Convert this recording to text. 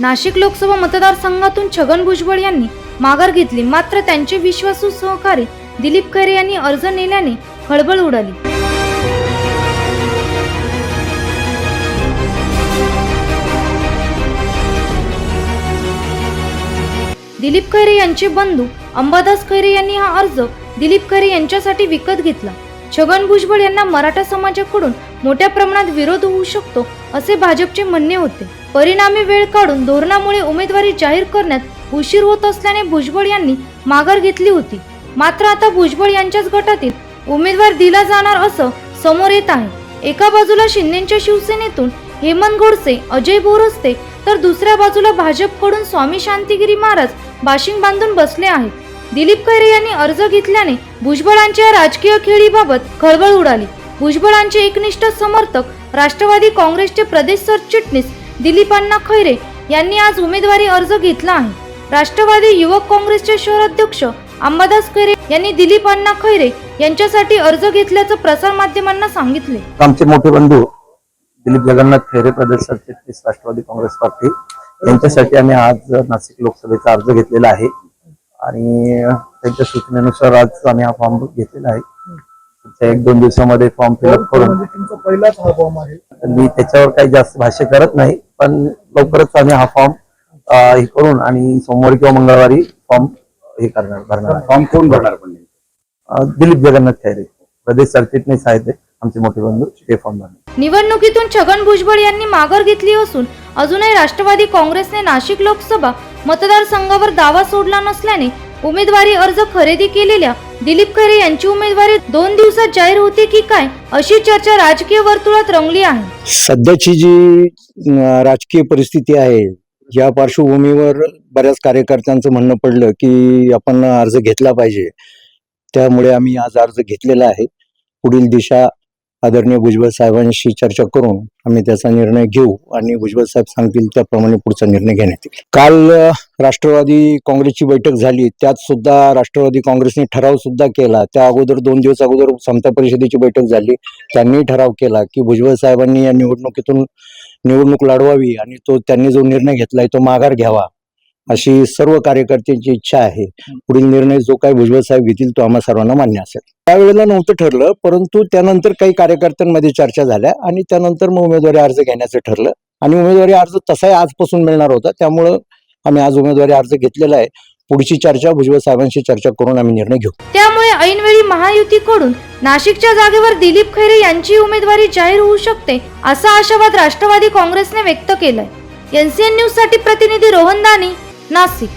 नाशिक लोकसभा मतदारसंघातून छगन भुजबळ यांनी माघार घेतली. मात्र त्यांचे विश्वासू सहकारी दिलीप खैरे यांनी अर्ज नेल्याने खळबळ उडाली. दिलीप खैरे यांचे बंधू अंबादास खैरे यांनी हा अर्ज दिलीप खैरे यांच्यासाठी विकत घेतला. छगन भुजबळ यांना मराठा समाजाकडून मोठ्या प्रमाणात विरोध होऊ शकतो असे भाजपचे म्हणणे होते. परिणामी वेळ काढून धोरणामुळे उमेदवारी जाहीर करण्यात उशीर होत असल्याने भुजबळ यांनी माघार घेतली होती. मात्र आता भुजबळ यांच्याच गटातील उमेदवार दिला जाणार असं समोर येत आहे. एका बाजूला शिंदेच्या शिवसेनेतून हेमंत गोडसे अजय बोरस्ते तर दुसऱ्या बाजूला भाजपकडून स्वामी शांतिगिरी महाराज बाशिंग बांधून बसले आहेत. दिलीप खैरे यांनी अर्ज घेतल्याने भुजबळांच्या राजकीय खेळीबाबत खळबळ उडाली. भुजबळांचे एकनिष्ठ समर्थक राष्ट्रवादी काँग्रेसचे प्रदेश सरचिटणीस दिलीप अण्णा खैरे यांनी आज उमेदवारी अर्ज घेतला आहे. राष्ट्रवादी युवक काँग्रेसचे शहराध्यक्ष अंबादास खैरे यांनी दिलीप अण्णा खैरे यांच्यासाठी अर्ज घेतल्याचं प्रसार माध्यमांना सांगितले. आमचे मोठे बंधू दिलीप जगन्नाथ खैरे प्रदेश सरचिटणीस राष्ट्रवादी काँग्रेस पार्टी यांच्यासाठी आम्ही आज नाशिक लोकसभेचा अर्ज घेतलेला आहे. आणि त्यांच्या सूचनेनुसार आज आम्ही हा फॉर्म घेतलेला आहे. एक दोन दिवसामध्ये फॉर्म फिलअप करून. म्हणजे तुमचा पहिलाच हा फॉर्म आहे. मी त्याच्यावर काही जास्त भाष्य करत नाही पण लवकरच आम्ही हा फॉर्म हे करून आणि सोमवारी किंवा मंगळवारी फॉर्म हे करणार भरणार. फॉर्म कोण भरणार पण दिलीप जगन्नाथ खैरे. प्रदेश सरचिटणीस आहेत ते, आमचे मोठे बंधू ते फॉर्म भरणार. निवडणुकीतून छगन भुजबळ यांनी माघार घेतली असून अजूनही राष्ट्रवादी काँग्रेसने नाशिक लोकसभा मतदारसंघावर दावा सोडला नसल्याने उमेदवारी अर्ज खरेदी केलेल्या दिलीप खरे यांची उमेदवारी दोन दिवसात जाहीर होते की काय अशी चर्चा राजकीय वर्तुळात रंगली आहे. सध्याची जी राजकीय परिस्थिती आहे या पार्श्वभूमीवर बऱ्याच कार्यकर्त्यांचं म्हणणं पडलं की आपण अर्ज घेतला पाहिजे. त्यामुळे आम्ही आज अर्ज घेतलेला आहे. पुढील दिशा आदरणीय भुजबळ साहेबांशी चर्चा करून आम्ही त्याचा निर्णय घेऊ आणि भुजबळ साहेब सांगतील त्याप्रमाणे पुढचा निर्णय घेण्यात येईल. काल राष्ट्रवादी काँग्रेसची बैठक झाली. त्यात सुद्धा राष्ट्रवादी काँग्रेसने ठराव सुद्धा केला. त्या अगोदर दोन दिवस अगोदर समता परिषदेची बैठक झाली. त्यांनी ठराव केला की भुजबळ साहेबांनी या निवडणुकीतून निवडणूक लढवावी आणि तो त्यांनी जो निर्णय घेतलाय तो माघार घ्यावा. अशी सर्व कार्यकर्त्यांची इच्छा आहे. पुढील निर्णय जो काही भुजबळ साहेब घेतील तो आम्हा सर्वांना मान्य असेल. त्यावेळेला नव्हतं ठरलं परंतु त्यानंतर काही कार्यकर्त्यांमध्ये चर्चा झाल्या आणि त्यानंतर मग उमेदवारी अर्ज घेण्याचं ठरलं. आणि उमेदवारी अर्ज तसाही आजपासून मिळणार होता. त्यामुळं आम्ही आज उमेदवारी अर्ज घेतलेला आहे. पुढची चर्चा भुजबळ साहेबांशी चर्चा करून आम्ही निर्णय घेऊ. त्यामुळे ऐनवेळी महायुतीकडून नाशिकच्या जागेवर दिलीप खैरे यांची उमेदवारी जाहीर होऊ शकते असा आशावाद राष्ट्रवादी काँग्रेसने व्यक्त केलाय. एनसीएन न्यूजसाठी प्रतिनिधी रोहन दानी नाशिक